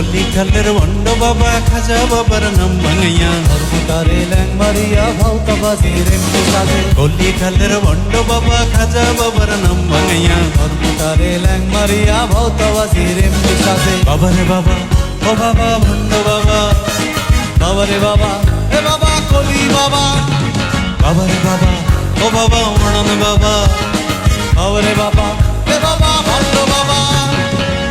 খালের বন্ড বাবা খাজা বাবার নাম ভাঙাইয়া ধর্মতারে ল্যাং মারিয়া ভাউতা বাজির এমনি সাজে কলি খালের বন্ড বাবা খাজা বাবার নাম ভাঙাইয়া ধর্মতারে ল্যাং মারিয়া ভাউতা বাজির এমনি সাজে বাবারে বাবা ও বাবা ভণ্ড বাবা বাবারে বাবা এ বাবা কলি বাবা বাবারে বাবা ও বাবা মরণ বাবা বাবারে বাবা এ বাবা ভণ্ড বাবা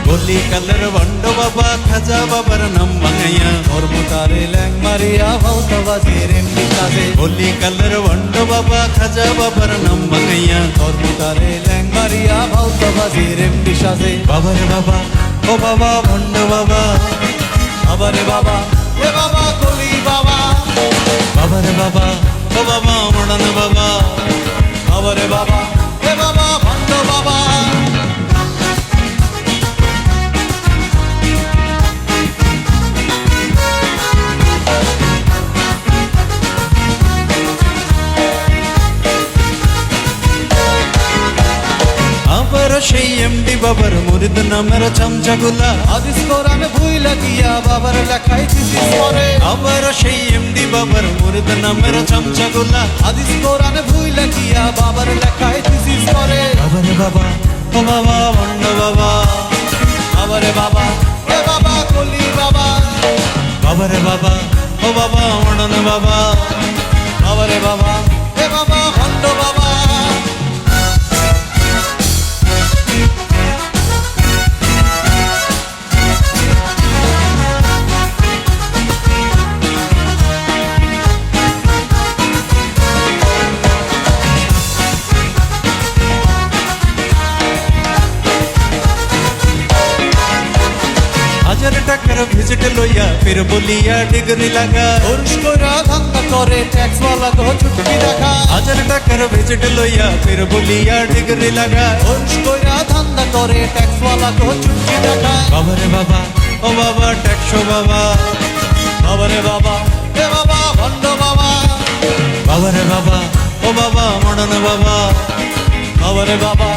কলি কালের বন্ড বাবা খাজা বাবার নাম ভাঙাইয়া ধর্মতারে ল্যাং মারিয়া ভাউতা বাজির এমনি সাজে কলি কালের বন্ড বাবা খাজা বাবার নাম ভাঙাইয়া ধর্মতারে ল্যাং মারিয়া ভাউতা বাজির এমনি সাজে বাবারে বাবা ও বাবা ভণ্ড বাবা বাবারে বাবা এ বাবা কলি বাবা সেই এমডি বাবার মুরিদ নামের চামচাগুলা। হাদিস কোরআন ভুই লাগিয়া বাবার লেখাই চিঠি করে আবার সেই এমডি বাবার মুরিদ নামের চামচাগুলা। হাদিস কোরআন ভুই লাগিয়া বাবার লেখাই চিঠি করে বাবারে বাবা, ও বাবা ভণ্ড বাবা। বাবারে বাবা, এ বাবা, কলি বাবা। বাবারে বাবা, ও বাবা মরণ বাবা। বাবারে বাবা, এ বাবা ভণ্ড বাবা। টাকার ভিজিট লইয়া ফির বলিয়া ডিগ্রি লাগা পুরুষ কইরা ধান্দা করে ট্যাক্স ওয়ালা গো ছুটি দেখা। হাজার টাকার ভিজিট লইয়া ফির বলিয়া ডিগ্রি লাগা। পুরুষ কইরা ধান্দা করে ট্যাক্স ওয়ালা গো ছুটি দেখা বাবারে বাবা ও বাবা ট্যাক্সো বাবা। বাবারে বাবা এ বাবা ভণ্ড বাবা। বাবারে বাবা ও বাবা মরণ বাবা। বাবা এ বাবা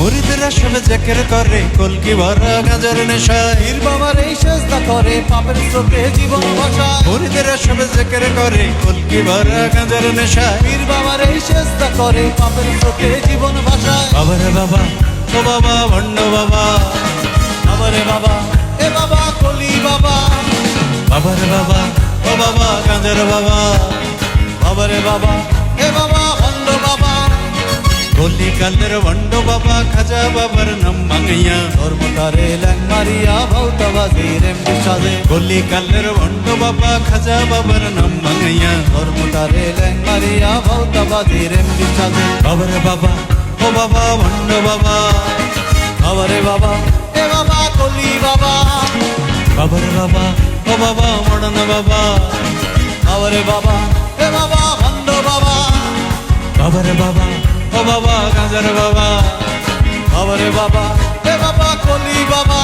মুরিদরা সব জেকের করে কলকি ভরা গাজর নেশায়। পীর বাবার এই চেষ্টা করে পাপের স্রোতে জীবন ভাষা মুরিদরা সব জেকের করে কলকি ভরা গাজর নেশায়। পীর বাবার এই চেষ্টা করে পাপের স্রোতে জীবন ভাষা বাবারে বাবা ও বাবা ভণ্ড বাবা। বাবারে বাবা এ বাবা কলি বাবা। বাবারে বাবা ও বাবা গাজর বাবা। বাবারে বাবা কলি কালের ভণ্ড বাবা খাজা বাবার নাম ভাঙাইয়া ধর্মতারে ল্যাং মারিয়া ভৌতা বাজির এমনি সাজে কলি কালের ভণ্ড বাবা খাজা বাবার নাম ভাঙাইয়া ধর্মতারে ল্যাং মারিয়া ভৌতা বাজির এমনি সাজে বাবারে বাবা ও বাবা ভণ্ড বাবা বাবারে বাবা এ বাবা কলি বাবা বাবারে বাবা ও বাবা মরণ বাবা বাবারে বাবা এ বাবা ভণ্ড বাবা বাবারে বাবা ও বাবা গাঁজার বাবা বাবারে বাবা এ বাবা কলি বাবা।